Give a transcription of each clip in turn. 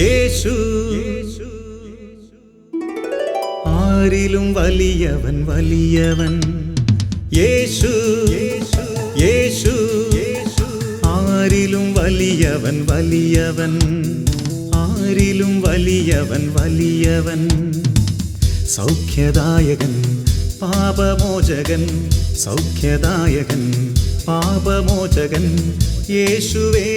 യേശു ആരിലും വലിയവൻ വലിയവൻ യേശു യേശു ആരിലും വലിയവൻ വലിയവൻ ആരിലും വലിയവൻ വലിയവൻ സൗഖ്യദായകൻ പാപമോചകൻ സൗഖ്യദായകൻ പാപമോചകൻ യേശുവേഗരക്ഷകൻ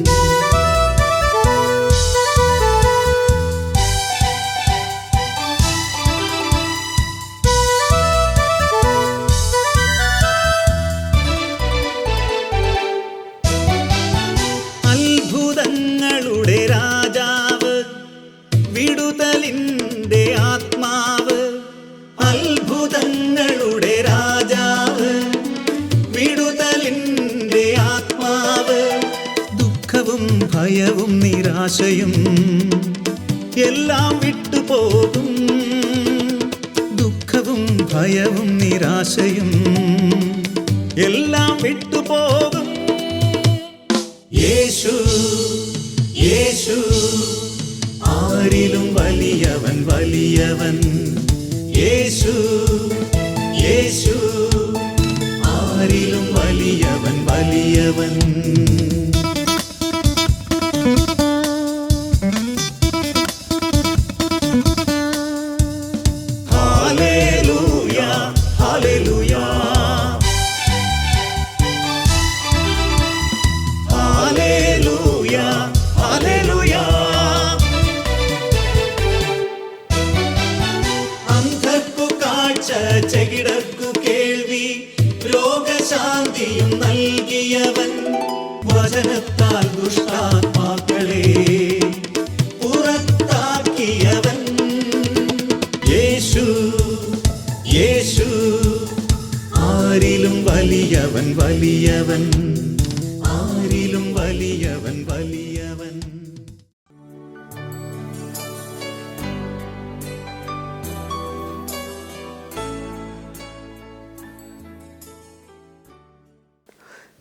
യേശു യേശു ആരിലും വലിയവൻ വലിയവൻ യേശു യേശു ആരിലും വലിയവൻ വലിയവൻ യേശു ആരിലും വലിയവൻ വലിയവൻ. ആരിലും വലിയവൻ വലിയവൻ.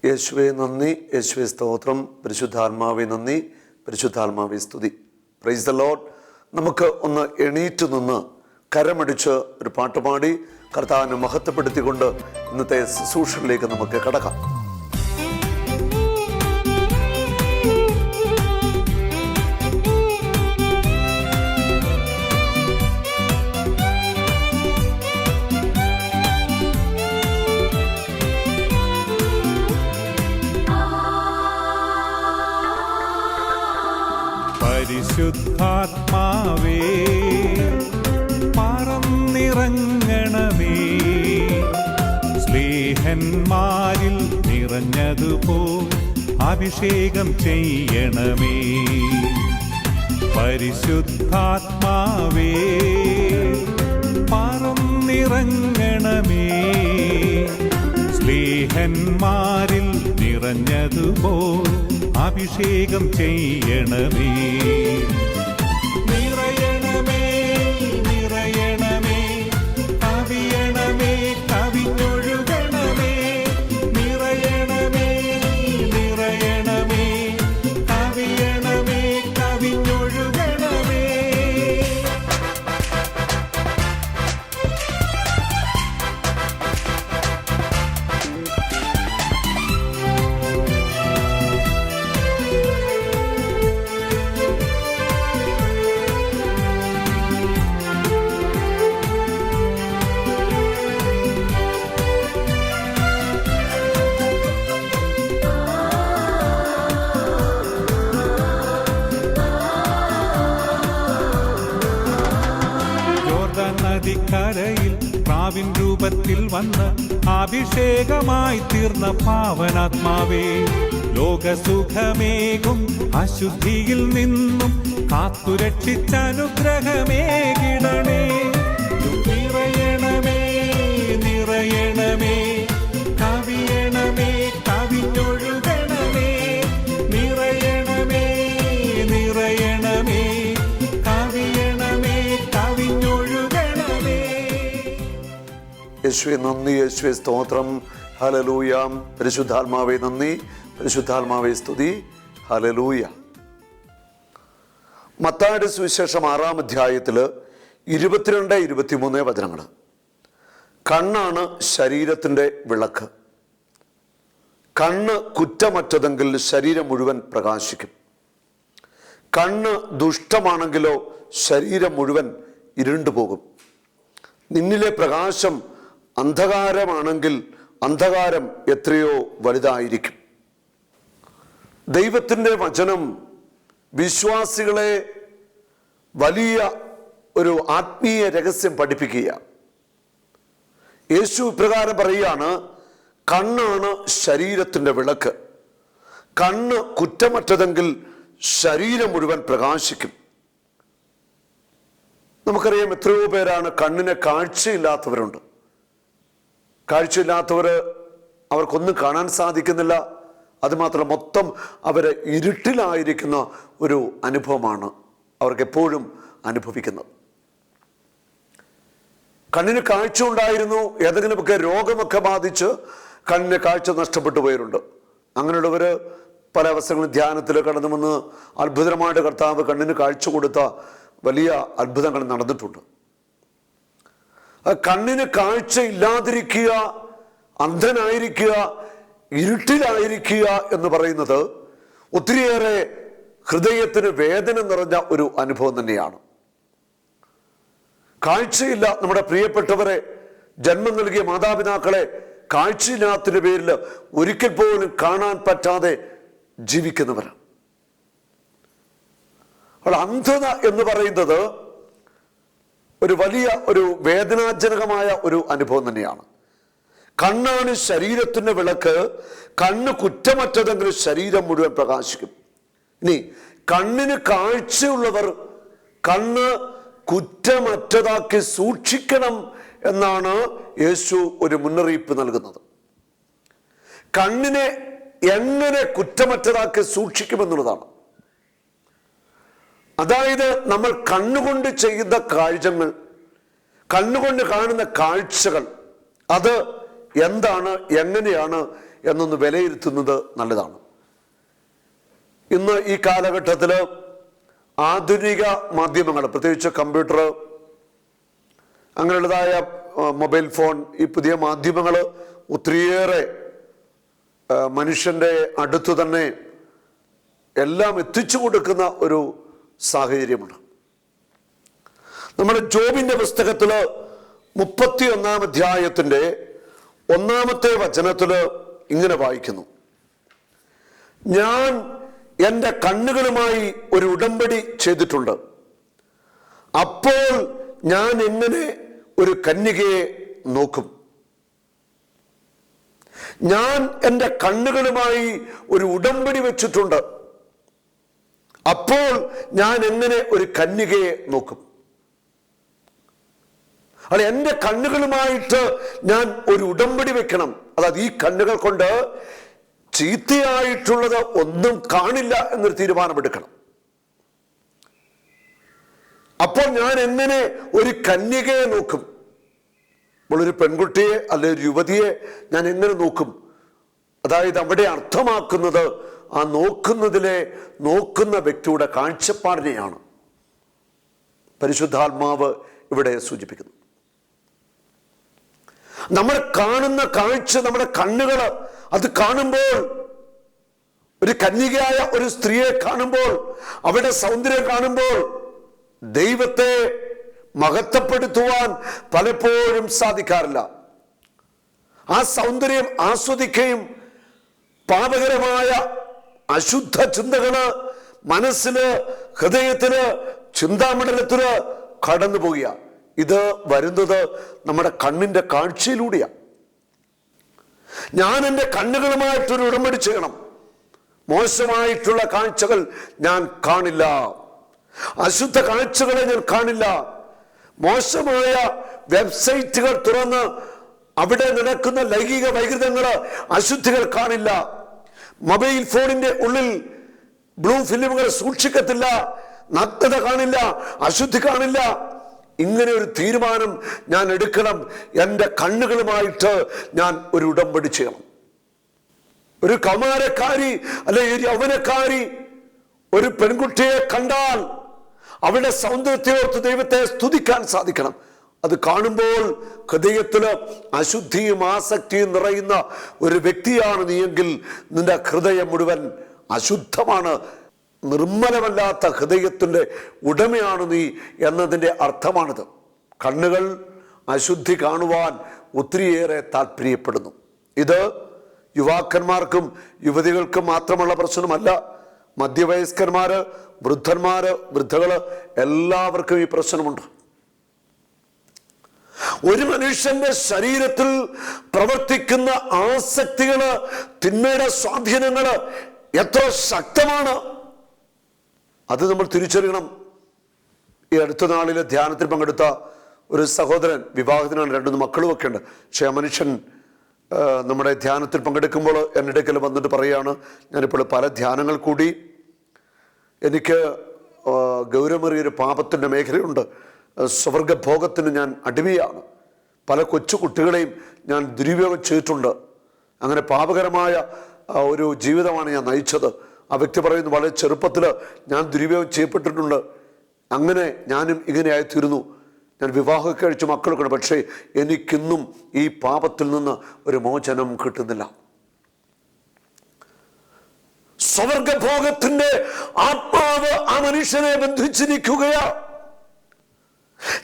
യേശുവെ നന്ദി. യേശുവെ സ്തോത്രം. പരിശുദ്ധാത്മാവെ നന്ദി. പരിശുദ്ധാത്മാവെ സ്തുതി. പ്രൈസ് ദ ലോഡ് നമുക്ക് ഒന്ന് എണീറ്റ് നിന്ന് കരമടിച്ച് ഒരു പാട്ടുപാടി കർത്താവിനെ മഹത്വപ്പെടുത്തിക്കൊണ്ട് ഇന്നത്തെ ശുശ്രൂഷകളിലേക്ക് നമുക്ക് കടക്കാം. പരിശുദ്ധാത്മാവേ പറന്നിറങ്ങണമേ സ്നേഹന്മാരിൽ നിറഞ്ഞതുപോ അഭിഷേകം ചെയ്യണമേ. പരിശുദ്ധാത്മാവേ പറന്നിറങ്ങണമേ. സ്നേഹന്മാരിൽ നിറഞ്ഞതുപോൽ അഭിഷേകം ചെയ്യണമേ. പാവനാത്മാവേ ലോകസുഖമേകും അശുദ്ധിയിൽ നിന്നും കാത്തുരക്ഷിച്ചനുഗ്രഹമേകിടണേ നിറയണമേ നിറയണമേ കവിയണമേ കവിഞ്ഞൊഴുകണമേ. നിറയണമേ നിറയണമേ കവിയണമേ കവിഞ്ഞൊഴുകണമേ. യേശുവെ നന്ദി യേശുവെ സ്തോത്രം. ഹലലൂയാം പരിശുദ്ധാത്മാവെ നന്ദി. പരിശുദ്ധാത്മാവെ സ്തുതി. ഹലലൂയ മത്തായുടെ സുവിശേഷം ആറാം അധ്യായത്തിൽ ഇരുപത്തിരണ്ട് ഇരുപത്തിമൂന്ന് വചനങ്ങൾ കണ്ണാണ് ശരീരത്തിന്റെ വിളക്ക്. കണ്ണ് കുറ്റമറ്റതെങ്കിൽ ശരീരം മുഴുവൻ പ്രകാശിക്കും. കണ്ണ് ദുഷ്ടമാണെങ്കിലോ ശരീരം മുഴുവൻ ഇരുണ്ടുപോകും. നിന്നിലെ പ്രകാശം അന്ധകാരമാണെങ്കിൽ അന്ധകാരം എത്രയോ വലുതായിരിക്കും. ദൈവത്തിന്റെ വചനം വിശ്വാസികളെ വലിയ ഒരു ആത്മീയ രഹസ്യം പഠിപ്പിക്കുക യേശു ഇപ്രകാരം പറയുകയാണ് കണ്ണാണ് ശരീരത്തിന്റെ വിളക്ക്. കണ്ണ് കുറ്റമറ്റതെങ്കിൽ ശരീരം മുഴുവൻ പ്രകാശിക്കും. നമുക്കറിയാം എത്രയോ പേരാണ് കണ്ണിനെ കാഴ്ചയില്ലാത്തവരുണ്ട്. കാഴ്ചയില്ലാത്തവർ അവർക്കൊന്നും കാണാൻ സാധിക്കുന്നില്ല. അതുമാത്രം മൊത്തം അവർ ഇരുട്ടിലായിരിക്കുന്ന ഒരു അനുഭവമാണ് അവർക്ക് എപ്പോഴും അനുഭവിക്കുന്നത്. കണ്ണിന് കാഴ്ച ഉണ്ടായിരുന്നു ഏതെങ്കിലുമൊക്കെ രോഗമൊക്കെ ബാധിച്ച് കണ്ണിന് കാഴ്ച നഷ്ടപ്പെട്ടു പോയവരുണ്ട് അങ്ങനെയുള്ളവർ പല അവസരങ്ങളും ധ്യാനത്തിൽ കടന്നു വന്ന് അത്ഭുതമായിട്ട് കർത്താവ് കണ്ണിന് കാഴ്ച കൊടുത്ത വലിയ അത്ഭുതങ്ങൾ നടന്നിട്ടുണ്ട്. കണ്ണിന് കാഴ്ച ഇല്ലാതിരിക്കുക അന്ധനായിരിക്കുക ഇരുട്ടിലായിരിക്കുക എന്ന് പറയുന്നത് ഒത്തിരിയേറെ ഹൃദയത്തിന് വേദന നിറഞ്ഞ ഒരു അനുഭവം തന്നെയാണ്. കാഴ്ചയില്ല നമ്മുടെ പ്രിയപ്പെട്ടവരെ ജന്മം നൽകിയ മാതാപിതാക്കളെ കാഴ്ചയില്ലാത്തിന്റെ പേരിൽ ഒരിക്കൽ പോലും കാണാൻ പറ്റാതെ ജീവിക്കുന്നവരാണ്. അപ്പോൾ അന്ധത എന്ന് പറയുന്നത് ഒരു വലിയ ഒരു വേദനാജനകമായ ഒരു അനുഭവം തന്നെയാണ്. കണ്ണാണ് ശരീരത്തിന്റെ വിളക്ക് കണ്ണ് കുറ്റമറ്റതെങ്കിൽ ശരീരം മുഴുവൻ പ്രകാശിക്കും. ഇനി കണ്ണിന് കാഴ്ചയുള്ളവർ കണ്ണ് കുറ്റമറ്റതാക്കി സൂക്ഷിക്കണം എന്നാണ് യേശു ഒരു മുന്നറിയിപ്പ് നൽകുന്നത്. കണ്ണിനെ എങ്ങനെ കുറ്റമറ്റതാക്കി സൂക്ഷിക്കുമെന്നുള്ളതാണ്. അതായത് നമ്മൾ കണ്ണുകൊണ്ട് ചെയ്യുന്ന കാഴ്ചകൾ കണ്ണുകൊണ്ട് കാണുന്ന കാഴ്ചകൾ അത് എന്താണ് എങ്ങനെയാണ് എന്നൊന്ന് വിലയിരുത്തുന്നത് നല്ലതാണ്. ഇന്ന് ഈ കാലഘട്ടത്തിൽ ആധുനിക മാധ്യമങ്ങൾ പ്രത്യേകിച്ച് കമ്പ്യൂട്ടർ അങ്ങനെയുള്ളതായ മൊബൈൽ ഫോൺ ഈ പുതിയ മാധ്യമങ്ങൾ ഒത്തിരിയേറെ മനുഷ്യന്റെ അടുത്തു തന്നെ എല്ലാം എത്തിച്ചു കൊടുക്കുന്ന ഒരു സാഹചര്യമാണ് നമ്മുടെ ജോബിന്റെ പുസ്തകത്തിൽ മുപ്പത്തി ഒന്നാം അധ്യായത്തിന്റെ ഒന്നാമത്തെ വചനത്തിൽ ഇങ്ങനെ വായിക്കുന്നു. ഞാൻ എന്റെ കണ്ണുകളുമായി ഒരു ഉടമ്പടി ചെയ്തിട്ടുണ്ട്. അപ്പോൾ ഞാൻ എങ്ങനെ ഒരു കന്യകയെ നോക്കും? ഞാൻ എന്റെ കണ്ണുകളുമായി ഒരു ഉടമ്പടി വെച്ചിട്ടുണ്ട്. അപ്പോൾ ഞാൻ എങ്ങനെ ഒരു കന്യകയെ നോക്കും? അല്ല എന്റെ കണ്ണുകളുമായിട്ട് ഞാൻ ഒരു ഉടമ്പടി വെക്കണം. അതായത് ഈ കണ്ണുകൾ കൊണ്ട് ചീത്തയായിട്ടുള്ളത് ഒന്നും കാണില്ല എന്നൊരു തീരുമാനമെടുക്കണം. അപ്പോൾ ഞാൻ എങ്ങനെ ഒരു കന്യകയെ നോക്കും? നമ്മളൊരു പെൺകുട്ടിയെ അല്ലെ ഒരു യുവതിയെ ഞാൻ എങ്ങനെ നോക്കും? അതായത് അവിടെ അർത്ഥമാക്കുന്നത് ആ നോക്കുന്നതിലെ നോക്കുന്ന വ്യക്തിയുടെ കാഴ്ചപ്പാടിനെയാണ് പരിശുദ്ധാത്മാവ് ഇവിടെ സൂചിപ്പിക്കുന്നു നമ്മൾ കാണുന്ന കാഴ്ച നമ്മുടെ കണ്ണുകൾ അത് കാണുമ്പോൾ ഒരു കന്യകയായ ഒരു സ്ത്രീയെ കാണുമ്പോൾ അവരുടെ സൗന്ദര്യം കാണുമ്പോൾ ദൈവത്തെ മഹത്വപ്പെടുത്തുവാൻ പലപ്പോഴും സാധിക്കാറില്ല. ആ സൗന്ദര്യം ആസ്വദിക്കുകയും പാപകരമായ അശുദ്ധ ചിന്തകൾ മനസ്സിൽ ഹൃദയത്തിൽ ചിന്താമണ്ഡലത്തിൽ കടന്നു പോകുക ഇത് വരുന്നത് നമ്മുടെ കണ്ണിന്റെ കാഴ്ചയിലൂടെയാണ് ഞാൻ എന്റെ കണ്ണുകളുമായിട്ടൊരു ഉടമ്പടി ചെയ്യണം. മോശമായിട്ടുള്ള കാഴ്ചകൾ ഞാൻ കാണില്ല. അശുദ്ധ കാഴ്ചകളെ ഞാൻ കാണില്ല. മോശമായ വെബ്സൈറ്റുകൾ തുറന്ന് അവിടെ നടക്കുന്ന ലൈംഗിക വൈകൃതങ്ങൾ അശുദ്ധികൾ കാണില്ല. മൊബൈൽ ഫോണിന്റെ ഉള്ളിൽ ബ്ലൂ ഫിലിമുകൾ സൂക്ഷിക്കത്തില്ല നഗ്നത കാണില്ല അശുദ്ധി കാണില്ല. ഇങ്ങനെ ഒരു തീരുമാനം ഞാൻ എടുക്കണം. എന്റെ കണ്ണുകളുമായിട്ട് ഞാൻ ഒരു ഉടമ്പടി ചെയ്യണം. ഒരു കമാരക്കാരി അല്ലെ ഒരു യൗവനക്കാരി ഒരു പെൺകുട്ടിയെ കണ്ടാൽ അവളുടെ സൗന്ദര്യത്തെ ഓർത്ത് ദൈവത്തെ സ്തുതിക്കാൻ സാധിക്കണം. അത് കാണുമ്പോൾ ഹൃദയത്തിൽ അശുദ്ധിയും ആസക്തിയും നിറയുന്ന ഒരു വ്യക്തിയാണ് നീയെങ്കിൽ നിന്റെ ഹൃദയം മുഴുവൻ അശുദ്ധമാണ്. നിർമ്മലമല്ലാത്ത ഹൃദയത്തിന്റെ ഉടമയാണ് നീ എന്നതിന്റെ അർത്ഥമാണിത്. കണ്ണുകൾ അശുദ്ധി കാണുവാൻ ഒത്തിരിയേറെ താല്പര്യപ്പെടുന്നു ഇത് യുവാക്കന്മാർക്കും യുവതികൾക്കും മാത്രമുള്ള പ്രശ്നമല്ല. മധ്യവയസ്കന്മാർ വൃദ്ധന്മാർ വൃദ്ധകൾ എല്ലാവർക്കും ഈ പ്രശ്നമുണ്ട്. ഒരു മനുഷ്യന്റെ ശരീരത്തിൽ പ്രവർത്തിക്കുന്ന ആസക്തികൾ തിന്മയുടെ സ്വാധീനങ്ങൾ എത്ര ശക്തമാണ് അത് നമ്മൾ തിരിച്ചറിയണം. ഈ അടുത്ത നാളിലെ ധ്യാനത്തിൽ പങ്കെടുത്ത ഒരു സഹോദരൻ വിവാഹത്തിനാണ് രണ്ടു മക്കളും ഒക്കെ ഉണ്ട്. പക്ഷെ ആ മനുഷ്യൻ നമ്മുടെ ധ്യാനത്തിൽ പങ്കെടുക്കുമ്പോൾ എന്റെ അടുക്കൽ വന്നിട്ട് പറയുകയാണ് ഞാനിപ്പോൾ പല ധ്യാനങ്ങൾ കൂടി എനിക്ക് ഗൗരവമേറിയൊരു പാപത്തിന്റെ മേഖലയുണ്ട്. സ്വർഗഭോഗത്തിന് ഞാൻ അടിമയാണ്. പല കൊച്ചു കുട്ടികളെയും ഞാൻ ദുരുപയോഗം ചെയ്തിട്ടുണ്ട്. അങ്ങനെ പാപകരമായ ഒരു ജീവിതമാണ് ഞാൻ നയിച്ചത്. ആ വ്യക്തി പറയുന്നു വളരെ ചെറുപ്പത്തിൽ ഞാൻ ദുരുപയോഗം ചെയ്യപ്പെട്ടിട്ടുണ്ട്. അങ്ങനെ ഞാനും ഇങ്ങനെ ആയിത്തീരുന്നു ഞാൻ വിവാഹമൊക്കെ കഴിച്ച് മക്കളൊക്കെ പക്ഷേ എനിക്കിന്നും ഈ പാപത്തിൽ നിന്ന് ഒരു മോചനം കിട്ടുന്നില്ല. സ്വർഗഭോഗത്തിന്റെ ആത്മാവ് ആ മനുഷ്യനെ ബന്ധിച്ചിരിക്കുകയാ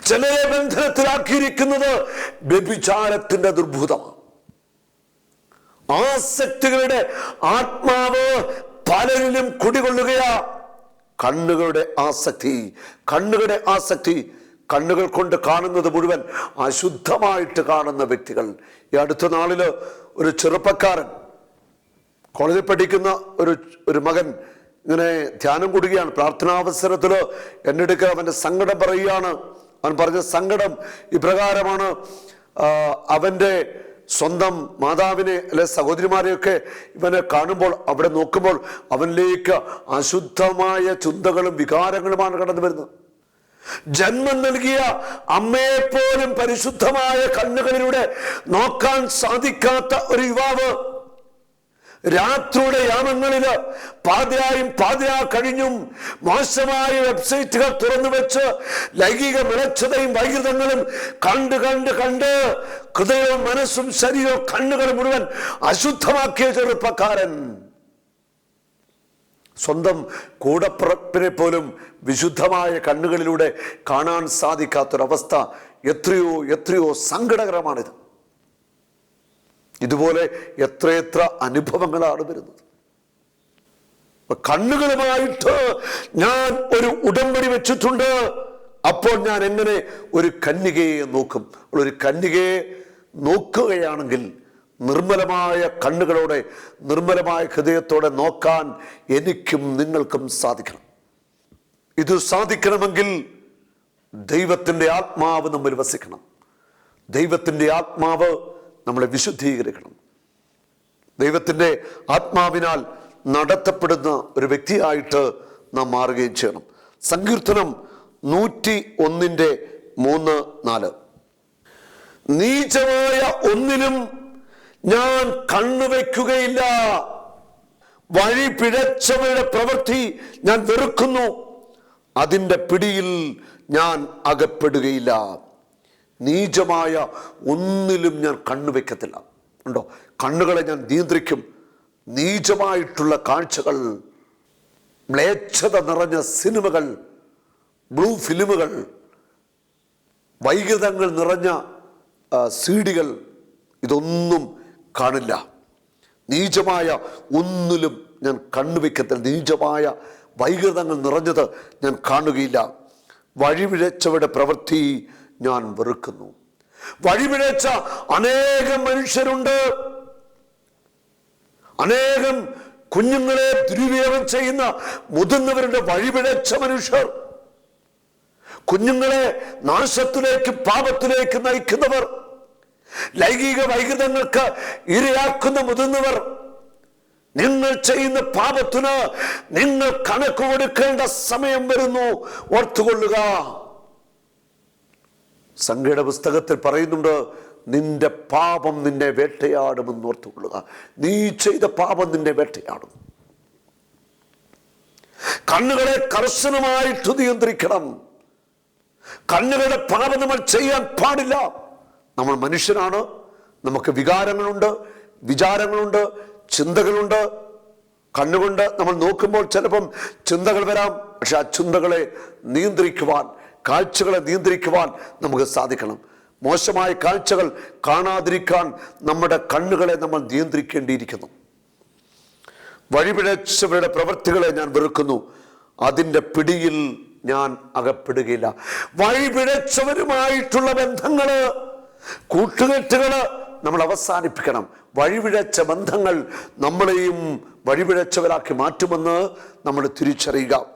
ചിലരെ ബന്ധനത്തിലാക്കിയിരിക്കുന്നത് വ്യഭിചാരത്തിന്റെ ദുർഭൂതമാണ്. ആസക്തികളുടെ ആത്മാവ് പലരിലും കുടികൊള്ളുകയാ. കണ്ണുകളുടെ ആസക്തി കണ്ണുകളുടെ ആസക്തി കണ്ണുകൾ കൊണ്ട് കാണുന്നത് മുഴുവൻ അശുദ്ധമായിട്ട് കാണുന്ന വ്യക്തികൾ. ഈ അടുത്ത നാളിൽ ഒരു ചെറുപ്പക്കാരൻ കോളേജിൽ പഠിക്കുന്ന ഒരു ഒരു മകൻ ഇങ്ങനെ ധ്യാനം കൂടുകയാണ്. പ്രാർത്ഥനാവസരത്തിൽ എന്റെ അവന്റെ സങ്കടം പറയുകയാണ്. അവൻ പറഞ്ഞ സങ്കടം ഇപ്രകാരമാണ് അവന്റെ സ്വന്തം മാതാവിനെ അല്ലെ സഹോദരിമാരെയൊക്കെ ഇവനെ കാണുമ്പോൾ അവിടെ നോക്കുമ്പോൾ അവനിലേക്ക് അശുദ്ധമായ ചിന്തകളും വികാരങ്ങളുമാണ് കടന്നു വരുന്നത്. ജന്മം നൽകിയ അമ്മയെപ്പോലും പരിശുദ്ധമായ കണ്ണുകളിലൂടെ നോക്കാൻ സാധിക്കാത്ത ഒരു യുവാവ് രാത്രിയുടെ യാമങ്ങളിൽ പാതിരായും പാതിരാ കഴിഞ്ഞും മോശമായ വെബ്സൈറ്റുകൾ തുറന്നു വെച്ച് ലൈംഗിക മിളച്ചതയും വൈകൃതങ്ങളും കണ്ട് കണ്ട് കണ്ട് ഹൃദയവും മനസ്സും ശരീരവും കണ്ണുകൾ മുഴുവൻ അശുദ്ധമാക്കിയ ചെറുപ്പക്കാരൻ. സ്വന്തം കൂടപ്പിറപ്പിനെ പോലും വിശുദ്ധമായ കണ്ണുകളിലൂടെ കാണാൻ സാധിക്കാത്തൊരവസ്ഥ എത്രയോ എത്രയോ സങ്കടകരമാണിത്. ഇതുപോലെ എത്രയെത്ര അനുഭവങ്ങളാണ് വരുന്നത്. കണ്ണുകളുമായിട്ട് ഞാൻ ഒരു ഉടമ്പടി വെച്ചിട്ടുണ്ട്. അപ്പോൾ ഞാൻ എങ്ങനെ ഒരു കന്യകയെ നോക്കും? ഒരു കന്യകയെ നോക്കുകയാണെങ്കിൽ നിർമ്മലമായ കണ്ണുകളോടെ നിർമ്മലമായ ഹൃദയത്തോടെ നോക്കാൻ എനിക്കും നിങ്ങൾക്കും സാധിക്കണം. ഇത് സാധിക്കണമെങ്കിൽ ദൈവത്തിന്റെ ആത്മാവ് നമ്മൾ വസിക്കണം. ദൈവത്തിന്റെ ആത്മാവ് നമ്മളെ വിശുദ്ധീകരിക്കണം. ദൈവത്തിന്റെ ആത്മാവിനാൽ നടത്തപ്പെടുന്ന ഒരു വ്യക്തിയായിട്ട് നാം മാറുകയും ചെയ്യണം. സങ്കീർത്തനം നൂറ്റി ഒന്നിന്റെ മൂന്ന് നാല്. നീചമായ ഒന്നിനും ഞാൻ കണ്ണുവെക്കുകയില്ല വഴി പിഴച്ചവരുടെ പ്രവൃത്തി ഞാൻ വെറുക്കുന്നു. അതിന്റെ പിടിയിൽ ഞാൻ അകപ്പെടുകയില്ല. നീചമായ ഒന്നിലും ഞാൻ കണ്ണുവെക്കത്തില്ല ഉണ്ടോ? കണ്ണുകളെ ഞാൻ നിയന്ത്രിക്കും. നീചമായിട്ടുള്ള കാഴ്ചകൾ മ്ലേച്ഛത നിറഞ്ഞ സിനിമകൾ ബ്ലൂ ഫിലിമുകൾ വൈകൃതങ്ങൾ നിറഞ്ഞ സീഡികൾ ഇതൊന്നും കാണില്ല. നീചമായ ഒന്നിലും ഞാൻ കണ്ണുവെക്കത്തില്ല നീചമായ വൈകൃതങ്ങൾ നിറഞ്ഞത് ഞാൻ കാണുകയില്ല. വഴിവിഴച്ചവരുടെ പ്രവൃത്തി ഞാൻ വെറുക്കുന്നു. വഴിപിഴച്ച അനേകം മനുഷ്യരുണ്ട്. അനേകം കുഞ്ഞുങ്ങളെ ദുരുപയോഗം ചെയ്യുന്ന മുതിർന്നവരുടെ വഴിപിഴച്ച മനുഷ്യർ. കുഞ്ഞുങ്ങളെ നാശത്തിലേക്ക് പാപത്തിലേക്ക് നയിക്കുന്നവർ. ലൈംഗിക വൈകൃതങ്ങൾക്ക് ഇരയാക്കുന്ന മുതിർന്നവർ. നിങ്ങൾ ചെയ്യുന്ന പാപത്തിന് നിങ്ങൾ കണക്ക് കൊടുക്കേണ്ട സമയം വരുന്നു. ഓർത്തുകൊള്ളുക. സംഖ്യയുടെ പുസ്തകത്തിൽ പറയുന്നുണ്ട് നിന്റെ പാപം നിന്നെ വേട്ടയാടുമെന്ന് ഓർത്തുകൊള്ളുക. നീ ചെയ്ത പാപം നിന്നെ വേട്ടയാടും. കണ്ണുകളെ കർശനമായിട്ട് നിയന്ത്രിക്കണം. കണ്ണുകളുടെ പാപം നമ്മൾ ചെയ്യാൻ പാടില്ല. നമ്മൾ മനുഷ്യനാണ്. നമുക്ക് വികാരങ്ങളുണ്ട് വിചാരങ്ങളുണ്ട് ചിന്തകളുണ്ട്. കണ്ണുകൊണ്ട് നമ്മൾ നോക്കുമ്പോൾ ചിലപ്പം ചിന്തകൾ വരാം. പക്ഷെ ആ ചിന്തകളെ നിയന്ത്രിക്കുവാൻ കാഴ്ചകളെ നിയന്ത്രിക്കുവാൻ നമുക്ക് സാധിക്കണം. മോശമായ കാഴ്ചകൾ കാണാതിരിക്കാൻ നമ്മുടെ കണ്ണുകളെ നമ്മൾ നിയന്ത്രിക്കേണ്ടിയിരിക്കുന്നു. വഴിപിഴച്ചവരുടെ പ്രവൃത്തികളെ ഞാൻ വെറുക്കുന്നു. അതിന്റെ പിടിയിൽ ഞാൻ അകപ്പെടുകയില്ല. വഴിപിഴച്ചവരുമായിട്ടുള്ള ബന്ധങ്ങൾ കൂട്ടുകെട്ടുകൾ നമ്മൾ അവസാനിപ്പിക്കണം. വഴിപിഴച്ച ബന്ധങ്ങൾ നമ്മളെയും വഴിപിഴച്ചവരാക്കി മാറ്റുമെന്ന് നമ്മൾ തിരിച്ചറിയുക.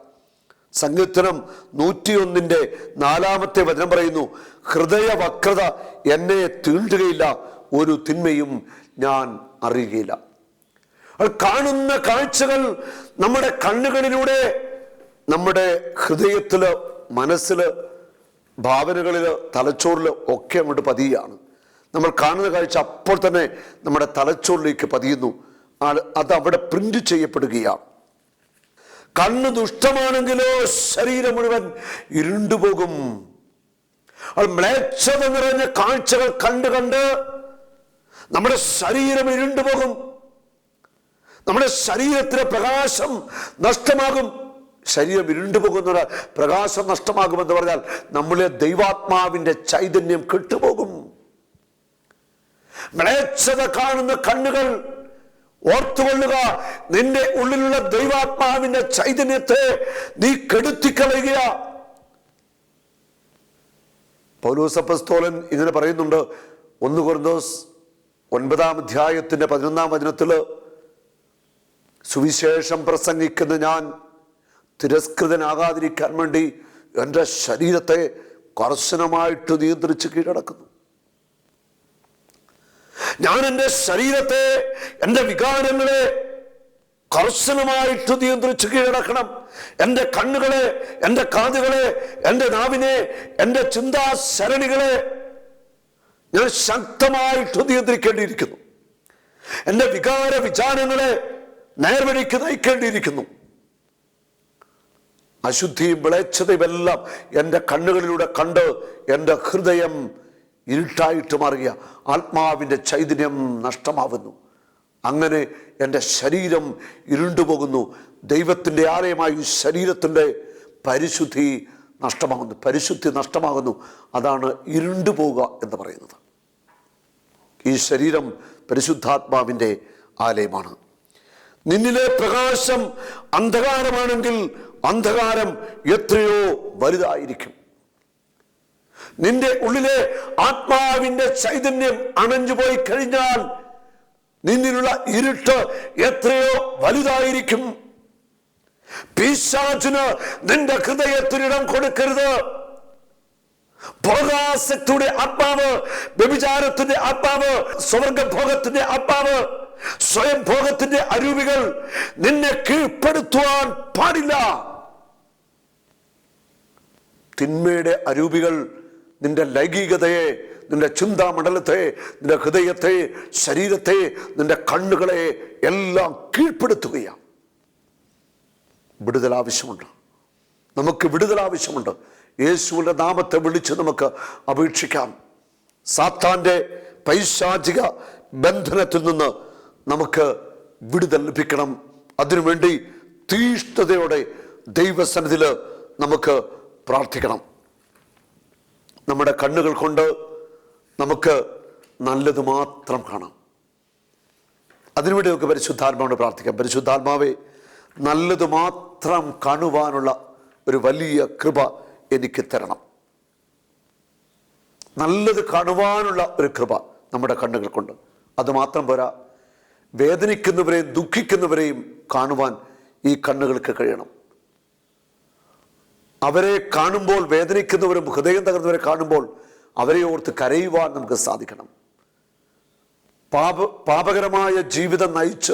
സങ്കീർത്തനം നൂറ്റിയൊന്നിന്റെ നാലാമത്തെ വചനം പറയുന്നു ഹൃദയ വക്രത എന്നെ തീണ്ടുകയില്ല ഒരു തിന്മയും ഞാൻ അറിയുകയില്ല. കാണുന്ന കാഴ്ചകൾ നമ്മുടെ കണ്ണുകളിലൂടെ നമ്മുടെ ഹൃദയത്തിൽ മനസ്സിൽ ഭാവനകളിൽ തലച്ചോറിൽ ഒക്കെ അങ്ങോട്ട് പതിയാണ് നമ്മൾ കാണുന്ന കാഴ്ച അപ്പോൾ തന്നെ നമ്മുടെ തലച്ചോറിലേക്ക് പതിയുന്നു. അത് അവിടെ പ്രിന്റ് ചെയ്യപ്പെടുകയാണ്. കണ്ണ് ദുഷ്ടമാണെങ്കിലോ ശരീരം മുഴുവൻ ഇരുണ്ടുപോകും അത് മ്ലേച്ഛത നിറഞ്ഞ കാഴ്ചകൾ കണ്ട് കണ്ട് നമ്മുടെ ശരീരം ഇരുണ്ടുപോകും നമ്മുടെ ശരീരത്തിലെ പ്രകാശം നഷ്ടമാകും. ശരീരം ഇരുണ്ടുപോകുന്ന പ്രകാശം നഷ്ടമാകുമെന്ന് പറഞ്ഞാൽ നമ്മളെ ദൈവാത്മാവിന്റെ ചൈതന്യം കെട്ടുപോകും. മ്ലേച്ഛത കാണുന്ന കണ്ണുകൾ ഓർത്തുകൊള്ളുക. നിന്റെ ഉള്ളിലുള്ള ദൈവാത്മാവിന്റെ ചൈതന്യത്തെ നീ കെടുത്തിക്കളയുക പൗലോസപ്പസ്തോലൻ ഇങ്ങനെ പറയുന്നുണ്ട്. ഒന്ന് കുറന്തോസ് ഒൻപതാം അധ്യായത്തിന്റെ പതിനൊന്നാം വചനത്തിൽ സുവിശേഷം പ്രസംഗിക്കുന്ന ഞാൻ തിരസ്കൃതനാകാതിരിക്കാൻ വേണ്ടി എന്റെ ശരീരത്തെ കർശനമായിട്ട് നിയന്ത്രിച്ച് കീഴടക്കുന്നു. ഞാൻ എന്റെ ശരീരത്തെ എന്റെ വികാരങ്ങളെ കർശനമായിട്ട് നിയന്ത്രിച്ച് കീഴടക്കണം. എന്റെ കണ്ണുകളെ എന്റെ കാതുകളെ എന്റെ നാവിനെ എന്റെ ചിന്താശരണികളെ ഞാൻ ശക്തമായിട്ട് നിയന്ത്രിക്കേണ്ടിയിരിക്കുന്നു. എന്റെ വികാര വിചാരങ്ങളെ നേർവഴിക്ക് നയിക്കേണ്ടിയിരിക്കുന്നു. അശുദ്ധിയും വിളച്ചതുമെല്ലാം എന്റെ കണ്ണുകളിലൂടെ കണ്ട് എന്റെ ഹൃദയം ഇരുട്ടായിട്ട് മാറിയ ആത്മാവിന്റെ ചൈതന്യം നഷ്ടമാവുന്നു. അങ്ങനെ എന്റെ ശരീരം ഇരുണ്ടുപോകുന്നു. ദൈവത്തിന്റെ ആലയമായി ശരീരത്തിന്റെ പരിശുദ്ധി നഷ്ടമാകുന്നു. പരിശുദ്ധി നഷ്ടമാകുന്നു. അതാണ് ഇരുണ്ടു പോവുക എന്ന് പറയുന്നത്. ഈ ശരീരം പരിശുദ്ധാത്മാവിന്റെ ആലയമാണ്. നിന്നിലെ പ്രകാശം അന്ധകാരമാണെങ്കിൽ അന്ധകാരം എത്രയോ വലുതായിരിക്കും. നിന്റെ ഉള്ളിലെ ആത്മാവിന്റെ ചൈതന്യം അണഞ്ഞു പോയി കഴിഞ്ഞാൽ നിന്നിലുള്ള ഇരുട്ട് എത്രയോ വലുതായിരിക്കും. പിശാചിന് നിന്റെ ഹൃദയത്തിനിടം കൊടുക്കരുത്. ഭോഗാസക്തിയുടെ ആത്മാവ് വ്യഭിചാരത്തിന്റെ ആത്മാവ് സ്വർഗഭോഗത്തിന്റെ ആത്മാവ് സ്വയം ഭോഗത്തിന്റെ അരൂപികൾ നിന്നെ കീഴ്പ്പെടുത്തുവാൻ പാടില്ല. തിന്മയുടെ അരൂപികൾ നിന്റെ ലൈംഗികതയെ നിന്റെ ചിന്താമണ്ഡലത്തെ നിന്റെ ഹൃദയത്തെ ശരീരത്തെ നിന്റെ കണ്ണുകളെ എല്ലാം കീഴ്പ്പെടുത്തുകയാണ്. വിടുതൽ ആവശ്യമുണ്ട്. നമുക്ക് വിടുതൽ ആവശ്യമുണ്ട്. യേശുവിന്റെ നാമത്തെ വിളിച്ച് നമുക്ക് അപേക്ഷിക്കാം. സാത്താന്റെ പൈശാചിക ബന്ധനത്തിൽ നിന്ന് നമുക്ക് വിടുതൽ ലഭിക്കണം. അതിനുവേണ്ടി തീഷ്ണതയോടെ ദൈവസന്നിധിയിൽ നമുക്ക് പ്രാർത്ഥിക്കണം. നമ്മുടെ കണ്ണുകൾ കൊണ്ട് നമുക്ക് നല്ലത് മാത്രം കാണാം. അതിനുവേണ്ടി നമുക്ക് പരിശുദ്ധാത്മാവിനോട് പ്രാർത്ഥിക്കാം. പരിശുദ്ധാത്മാവെ നല്ലത് മാത്രം കാണുവാനുള്ള ഒരു വലിയ കൃപ എനിക്ക് തരണം. നല്ലത് കാണുവാനുള്ള ഒരു കൃപ നമ്മുടെ കണ്ണുകൾ കൊണ്ട്. അതുമാത്രം പോരാ വേദനിക്കുന്നവരെയും ദുഃഖിക്കുന്നവരെയും കാണുവാൻ ഈ കണ്ണുകൾക്ക് കഴിയണം. അവരെ കാണുമ്പോൾ വേദനിക്കുന്നവരും ഹൃദയം തകർന്നവരെ കാണുമ്പോൾ അവരെ ഓർത്ത് കരയുവാൻ നമുക്ക് സാധിക്കണം. പാപ പാപകരമായ ജീവിതം നയിച്ച്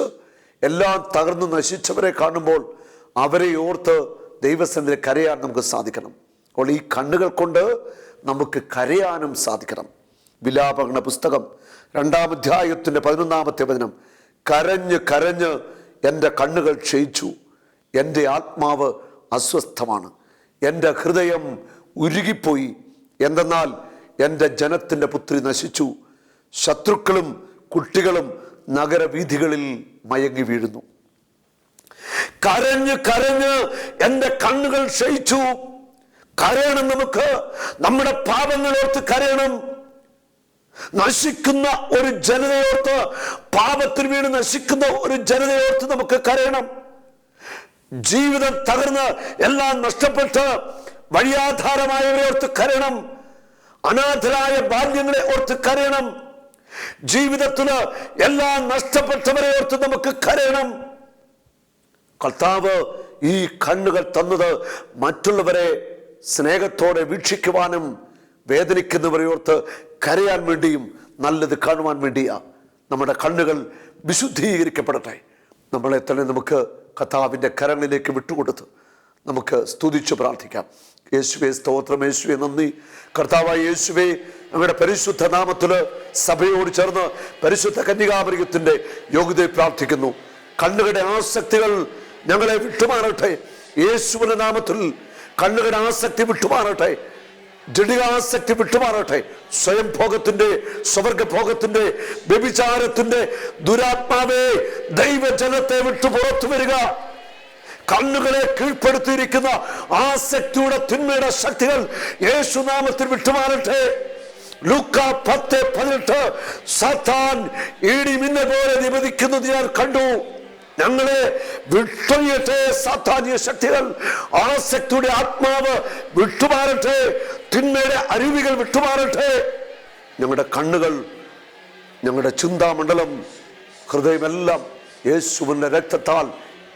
എല്ലാം തകർന്നു നശിച്ചവരെ കാണുമ്പോൾ അവരെ ഓർത്ത് ദൈവസന്നിധി കരയാൻ നമുക്ക് സാധിക്കണം. അപ്പോൾ ഈ കണ്ണുകൾ കൊണ്ട് നമുക്ക് കരയാനും സാധിക്കണം. വിലാപകരണ പുസ്തകം രണ്ടാം അധ്യായത്തിന്റെ പതിനൊന്നാമത്തെ വചനം. കരഞ്ഞ് കരഞ്ഞ് എന്റെ കണ്ണുകൾ ക്ഷയിച്ചു. എന്റെ ആത്മാവ് അസ്വസ്ഥമാണ്. എന്റെ ഹൃദയം ഉരുകിപ്പോയി. എന്തെന്നാൽ എന്റെ ജനത്തിന്റെ പുത്രി നശിച്ചു. ശത്രുക്കളും കുട്ടികളും നഗരവീഥികളിൽ മയങ്ങി വീഴുന്നു. കരഞ്ഞ് കരഞ്ഞ് എന്റെ കണ്ണുകൾ ക്ഷയിച്ചു. കരയണം നമുക്ക്. നമ്മുടെ പാപങ്ങളോർത്ത് കരയണം. നശിക്കുന്ന ഒരു ജനതയോർത്ത് പാപത്തിന് വീണ് നശിക്കുന്ന ഒരു ജനതയോർത്ത് നമുക്ക് കരയണം. ജീവിതം തകർന്ന് എല്ലാം നഷ്ടപ്പെട്ട് വഴിയാധാരമായവരെ ഓർത്ത് കരയണം. അനാഥരായ ബാല്യങ്ങളെ ഓർത്ത് കരയണം. ജീവിതത്തിന് എല്ലാം നഷ്ടപ്പെട്ടവരെ ഓർത്ത് നമുക്ക് കരയണം. കർത്താവ് ഈ കണ്ണുകൾ തന്നത് മറ്റുള്ളവരെ സ്നേഹത്തോടെ വീക്ഷിക്കുവാനും വേദനിക്കുന്നവരെ ഓർത്ത് കരയാൻ വേണ്ടിയും നല്ലത് കാണുവാൻ വേണ്ടിയാ. നമ്മുടെ കണ്ണുകൾ വിശുദ്ധീകരിക്കപ്പെടട്ടെ. നമ്മളെ തന്നെ നമുക്ക് കർത്താവിന്റെ കരങ്ങളിലേക്ക് വിട്ടുകൊടുത്ത് നമുക്ക് സ്തുതിച്ച് പ്രാർത്ഥിക്കാം. യേശുവെ സ്തോത്രം യേശുവെ നന്ദി. കർത്താവായ യേശുവെ അങ്ങയുടെ പരിശുദ്ധ നാമത്തിൽ സഭയോട് ചേർന്ന് പരിശുദ്ധ കന്യകാമൃഗത്തിന്റെ യോഗ്യതയെ പ്രാർത്ഥിക്കുന്നു. കണ്ണുകളുടെ ആസക്തികൾ ഞങ്ങളെ വിട്ടുമാറട്ടെ. യേശുവിന്റെ നാമത്തിൽ കണ്ണുകളുടെ ആസക്തി വിട്ടുമാറട്ടെ. ജഡികാസക്തി വിട്ടുമാറട്ടെ. സ്വയം ഭോഗത്തിന്റെ സ്വർഗ ഭോഗത്തിന്റെ വ്യഭിചാരത്തിന്റെ ദുരാത്മാവേ ദൈവജനത്തെ വിട്ടു പുറത്തു വരിക. കണ്ണുകളെ കീഴ്പ്പെടുത്തിയിരിക്കുന്ന ആസക്തിയുടെ തിന്മയുടെ ശക്തികൾ യേശുനാമത്തിൽ വിട്ടുമാറട്ടെ. ലൂക്ക പത്ത് പതിനെട്ട് സത്താൻ ഇടി മിന്നെ പോലെ നിവദിക്കുന്നത് ഞാൻ കണ്ടു. ഞങ്ങളെ വിട്ടൊഴിയട്ടെ സാധാന്യ ശക്തികൾ ആസക്തിയുടെ ആത്മാവ് വിട്ടുമാറട്ടെ തിന്മയുടെ അരുവികൾ വിട്ടുമാറട്ടെ. ഞങ്ങളുടെ കണ്ണുകൾ ഞങ്ങളുടെ ചിന്താമണ്ഡലം ഹൃദയമെല്ലാം യേശുവിന്റെ രക്തത്താൽ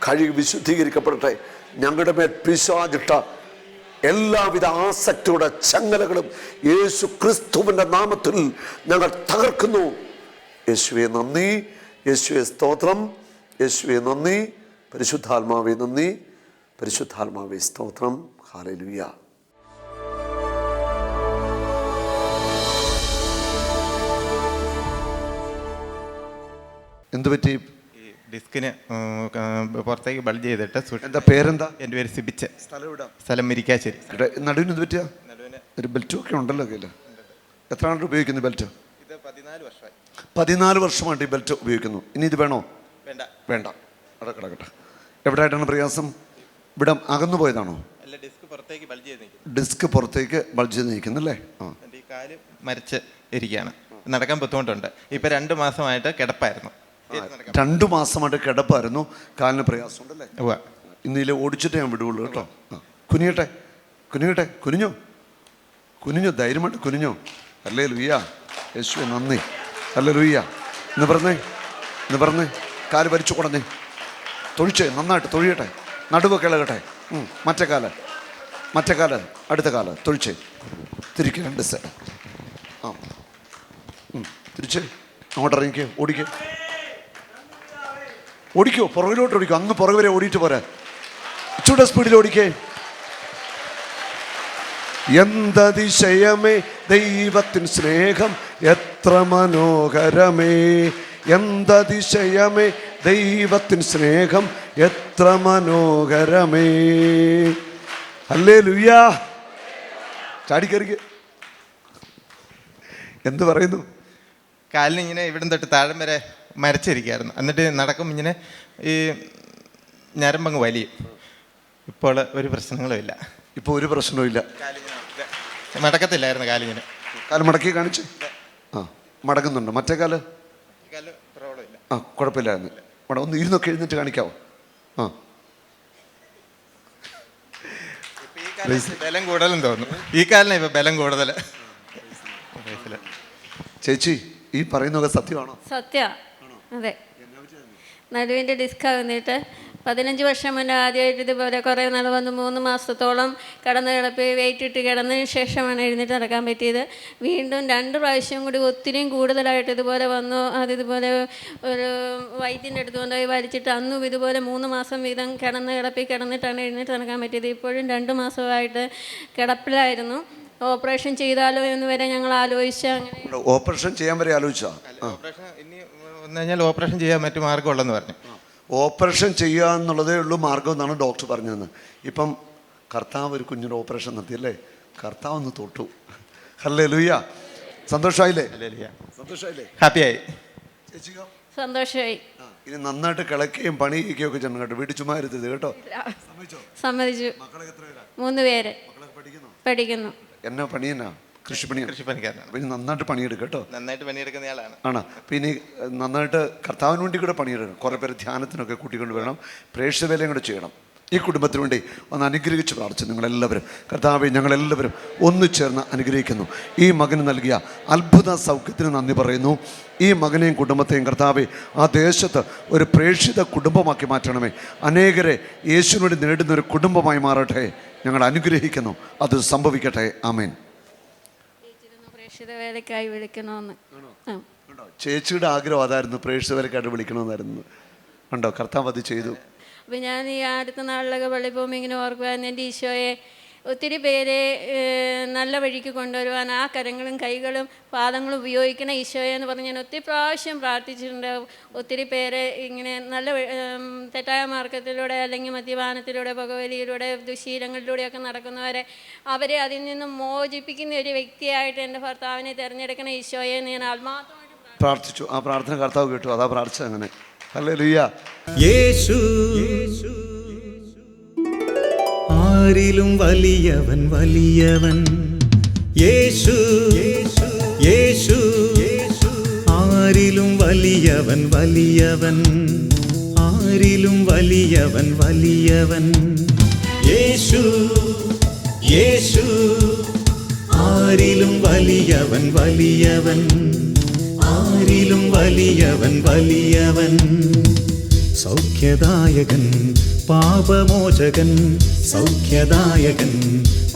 കഴുകി വിശുദ്ധീകരിക്കപ്പെടട്ടെ. ഞങ്ങളുടെ മേൽ പിശാചിട്ട എല്ലാവിധ ആസക്തിയുടെ ചങ്ങലകളും യേശു ക്രിസ്തുവിന്റെ നാമത്തിൽ ഞങ്ങൾ തകർക്കുന്നു. യേശുവെ നന്ദി. യേശുവെ സ്തോത്രം. യേശുവെ നന്ദി. പരിശുദ്ധാത്മാവെ നന്ദി. പരിശുദ്ധാത്മാവെ സ്തോത്രം. ഹാലലുയ എന്തുപറ്റി ഈ ഡിസ്കിന് പുറത്തേക്ക് ബൾജ് ചെയ്തിട്ട് എന്താ പേരെന്താ? എന്റെ പേര് സിബിച്ച് സ്ഥലം മിരിക്കാശ്ശേരി. നടുവിന് എന്ത് പറ്റിയ? ഒരു ബെൽറ്റും ഒക്കെ ഉണ്ടല്ലോ കയ്യിൽ എത്ര ആണ്ട് ഉപയോഗിക്കുന്നു ബെൽറ്റ്? ഇത് പതിനാല് വർഷമായി. പതിനാല് വർഷമായിട്ട് ഈ ബെൽറ്റ് ഉപയോഗിക്കുന്നു. ഇനി ഇത് വേണോ? വേണ്ട. അവിടെ കിടക്കട്ടെ. എവിടെയായിട്ടാണ് പ്രയാസം? ഇവിടെ അകന്നു പോയതാണോ? ഡിസ്ക് പുറത്തേക്ക് ബൾജ് ചെയ്ത് നിൽക്കുന്നല്ലേ? ആ. കാൽ മരിച്ച് ഇരിക്കുകയാണ്. നടക്കാൻ ബുദ്ധിമുട്ടുണ്ട്. ഇപ്പൊ രണ്ട് മാസമായിട്ട് കിടപ്പായിരുന്നു. രണ്ടു മാസമായിട്ട് കിടപ്പായിരുന്നു. കാലിന് പ്രയാസമുണ്ടല്ലേ. ഇന്നിലെ ഓടിച്ചിട്ടേ ഞാൻ വിടുകയുള്ളൂ കേട്ടോ. കുനിയട്ടെ. കുനിയട്ടെ. കുനിഞ്ഞോ? കുനിഞ്ഞോ? ധൈര്യമായിട്ട് കുനിഞ്ഞോ? അല്ലേ ലുയ്യ യേശു നന്ദി. അല്ലേ ലുയ്യ ഇന്ന് പറഞ്ഞേ. ഇന്ന് പറഞ്ഞേ. കാൽ വലിച്ചു കുടഞ്ഞേ തൊഴിച്ച് നന്നായിട്ട് തൊഴിയട്ടെ. നടുവ് കിളകട്ടെ. മറ്റേ കാൽ. മറ്റേ കാൽ അടുത്ത കാൽ. തൊഴിച്ച്. തിരിക്ക് രണ്ട് സൈഡ് ആ. തിരിച്ച്. അങ്ങോട്ട് ഇറങ്ങിക്കേ ഓടിക്കേ. ഓടിക്കോ പുറകിലോട്ട് ഓടിക്കോ. അങ്ങ് പുറകെ വരെ ഓടിയിട്ട് പോരാ. ഇച്ചൂടെ സ്പീഡിൽ ഓടിക്കേ. എന്തതിശയമേ ദൈവത്തിൻ സ്നേഹം എത്ര മനോഹരമേ. എന്തതിശയമേ? ദൈവത്തിൻ സ്നേഹം എത്ര മനോഹരമേ. അല്ലേ ലുയ്യാ ചാടിക്കറിക്ക്. എന്ത് പറയുന്നു? കാലിന് ഇങ്ങനെ ഇവിടം തൊട്ട് താഴം വരെ മരച്ചിരിക്കുകയായിരുന്നു എന്നിട്ട് നടക്കുമ്പോൾ ഇങ്ങനെ ഈ ഞരമ്പങ്ങ് വലിയും. ഇപ്പോൾ ഒരു പ്രശ്നങ്ങളും ഇല്ല ഇപ്പോൾ ഒരു പ്രശ്നവും ഇല്ല മടക്കത്തില്ലായിരുന്നു കാലിങ്ങനെ. കാൽ മടക്കി കാണിച്ച്? ആ മടക്കുന്നുണ്ട് മറ്റേ കാൽ? ആ കുഴപ്പമില്ലായിരുന്നു. മേഡം ഒന്ന് ഇരുന്നൊക്കെ എഴുന്നിട്ട് കാണിക്കാവോ? ആ. ബലം കൂടുതലും തോന്നുന്നു. ഈ കാലിന് ഇപ്പൊ ബലം കൂടുതൽ ചേച്ചി ഈ പറയുന്നൊക്കെ സത്യമാണോ? സത്യ. അതെ. നടുവിന്റെ ഡിസ്ക് ആകുന്നിട്ട് പതിനഞ്ച് വർഷം മുന്നേ ആദ്യമായിട്ട് ഇതുപോലെ കുറേ നാൾ വന്ന് മൂന്ന് മാസത്തോളം കിടന്ന് കിടപ്പ് വെയിറ്റ് ഇട്ട് കിടന്നതിന് ശേഷമാണ് എഴുന്നേറ്റ് നടക്കാൻ പറ്റിയത്. വീണ്ടും രണ്ട് പ്രാവശ്യം കൂടി ഒത്തിരിയും കൂടുതലായിട്ട് ഇതുപോലെ വന്നു. അത് ഇതുപോലെ ഒരു വൈദ്യന്റെ അടുത്ത് കൊണ്ടുപോയി വലിച്ചിട്ട് അന്നും ഇതുപോലെ മൂന്ന് മാസം വീതം കിടന്ന് കിടപ്പിൽ കിടന്നിട്ടാണ് എഴുന്നേറ്റ് നടക്കാൻ പറ്റിയത്. ഇപ്പോഴും രണ്ട് മാസമായിട്ട് കിടപ്പിലായിരുന്നു. ഓപ്പറേഷൻ ചെയ്താലോ എന്ന് വരെ ഞങ്ങൾ ആലോചിച്ച അങ്ങനെ ഓപ്പറേഷൻ ചെയ്യാൻ വരെ ആലോചിച്ചാൽ ഓപ്പറേഷൻ ഇനി വന്നു കഴിഞ്ഞാൽ ഓപ്പറേഷൻ ചെയ്യാൻ മറ്റു മാർഗമുള്ളെന്ന് പറഞ്ഞു. ഓപ്പറേഷൻ ചെയ്യുക എന്നുള്ളതേ ഉള്ളൂ മാർഗം എന്നാണ് ഡോക്ടർ പറഞ്ഞതെന്ന്. ഇപ്പം കർത്താവ് ഒരു കുഞ്ഞിന്റെ ഓപ്പറേഷൻ നടത്തി അല്ലേ കർത്താവ് ഒന്ന് തൊട്ടു. ഹല്ലേ ലൂയ സന്തോഷമായില്ലേ സന്തോഷമായില്ലേ ഹാപ്പിയായി. ചേച്ചിക്കോ? സന്തോഷമായി ഇനി നന്നായിട്ട് കിളക്കുകയും പണിയൊക്കെ ഒക്കെ ചെയ്യണം കേട്ടോ. വീട്ടിൽ ചുമ്മാ ഇരുത്തത് കേട്ടോ. സമ്മതിച്ചോ. മൂന്ന് പേര്. പഠിക്കുന്നു? എന്നാ പണിയെന്നാ കൃഷിപ്പണിയാണ്. കൃഷിപ്പണിക്കാരനാണ് പിന്നെ നന്നായിട്ട് പണിയെടുക്കും കേട്ടോ. നന്നായിട്ട് പണിയെടുക്കുന്ന ആളാണ്. ആണ്? പിന്നെ നന്നായിട്ട് കർത്താവിന് വേണ്ടി കൂടെ പണിയെടുക്കണം. കുറേ പേര് ധ്യാനത്തിനൊക്കെ കൂട്ടിക്കൊണ്ട് വരണം. പ്രേക്ഷവേലയും കൂടെ ചെയ്യണം. ഈ കുടുംബത്തിന് വേണ്ടി ഒന്ന് അനുഗ്രഹിച്ച് പ്രാർത്ഥിച്ചു നിങ്ങളെല്ലാവരും കർത്താവ് ഞങ്ങളെല്ലാവരും ഒന്നു ചേർന്ന് അനുഗ്രഹിക്കുന്നു. ഈ മകന് നൽകിയ അത്ഭുത സൗഖ്യത്തിന് നന്ദി പറയുന്നു. ഈ മകനെയും കുടുംബത്തെയും കർത്താവെ ആ ദേശത്ത് ഒരു പ്രേക്ഷിത കുടുംബമാക്കി മാറ്റണമേ. അനേകരെ യേശുവിനോട് നേടുന്ന ഒരു കുടുംബമായി മാറട്ടെ. ഞങ്ങൾ അനുഗ്രഹിക്കുന്നു. അത് സംഭവിക്കട്ടെ. ആമേൻ. പ്രേക്ഷിത വേലക്കായി വിളിക്കണമെന്ന്. ചേച്ചിയുടെ ആഗ്രഹം അതായിരുന്നു. പ്രേക്ഷിത വേലക്കായിട്ട് വിളിക്കണമെന്നായിരുന്നു. ഉണ്ടോ? കർത്താവ് അത് ചെയ്തു. അപ്പം ഞാൻ ഈ അടുത്ത നാളിലൊക്കെ പോകുമ്പോൾ ഇങ്ങനെ ഓർക്കുവാൻ എന്റെ ഈശോയെ. ഒത്തിരി പേരെ നല്ല വഴിക്ക് കൊണ്ടുവരുവാൻ ആ കരങ്ങളും കൈകളും പാദങ്ങളും ഉപയോഗിക്കണ ഈശോയെ എന്ന് പറഞ്ഞ് ഞാൻ ഒത്തിരി പ്രാവശ്യം പ്രാർത്ഥിച്ചിട്ടുണ്ട്. ഒത്തിരി പേരെ ഇങ്ങനെ നല്ല തെറ്റായ മാർഗത്തിലൂടെ അല്ലെങ്കിൽ മദ്യപാനത്തിലൂടെ പുകവലിയിലൂടെ ദുശീലങ്ങളിലൂടെയൊക്കെ നടക്കുന്നവരെ അവരെ അതിൽ നിന്നും മോചിപ്പിക്കുന്ന ഒരു വ്യക്തിയായിട്ട് എന്റെ ഭർത്താവിനെ തിരഞ്ഞെടുക്കണ ഈശോയെ എന്ന് ഞാൻ ആത്മാർത്ഥമായിട്ട് പ്രാർത്ഥിച്ചു. ആ പ്രാർത്ഥന കർത്താവ് കേട്ടു. അതാ പ്രാർത്ഥിച്ചത് അങ്ങനെ. അല്ലേ ലുയ്യ യേശു ആരിലും വലിയവൻ വലിയവൻ. യേശു യേശു ആരിലും വലിയവൻ വലിയവൻ ആരിലും വലിയവൻ വലിയവൻ യേശു യേശു ആരിലും വലിയവൻ വലിയവൻ ആരിലും വലിയവൻ വലിയവൻ സൗഖ്യദായകൻ പാപമോചകൻ സൗഖ്യദായകൻ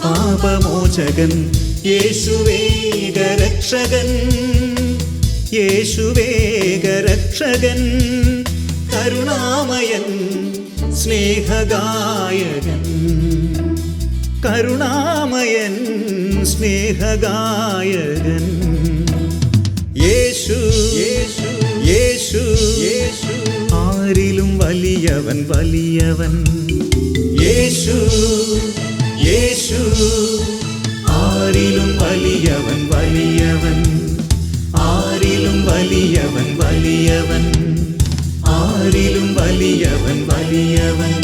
പാപമോചകൻ യേശുവേഗരക്ഷകൻ യേശുവേഗരക്ഷകൻ കരുണാമയൻ സ്നേഹഗായകൻ. കരുണാമയൻ സ്നേഹഗായകൻ. യേശു യേശു യേശു യേശു. ആരിലും വലിയവൻ വലിയവൻ. യേശു യേശു. ആരിലും വലിയവൻ വലിയവൻ ആരിലും വലിയവൻ വലിയവൻ ആരിലും വലിയവൻ വലിയവൻ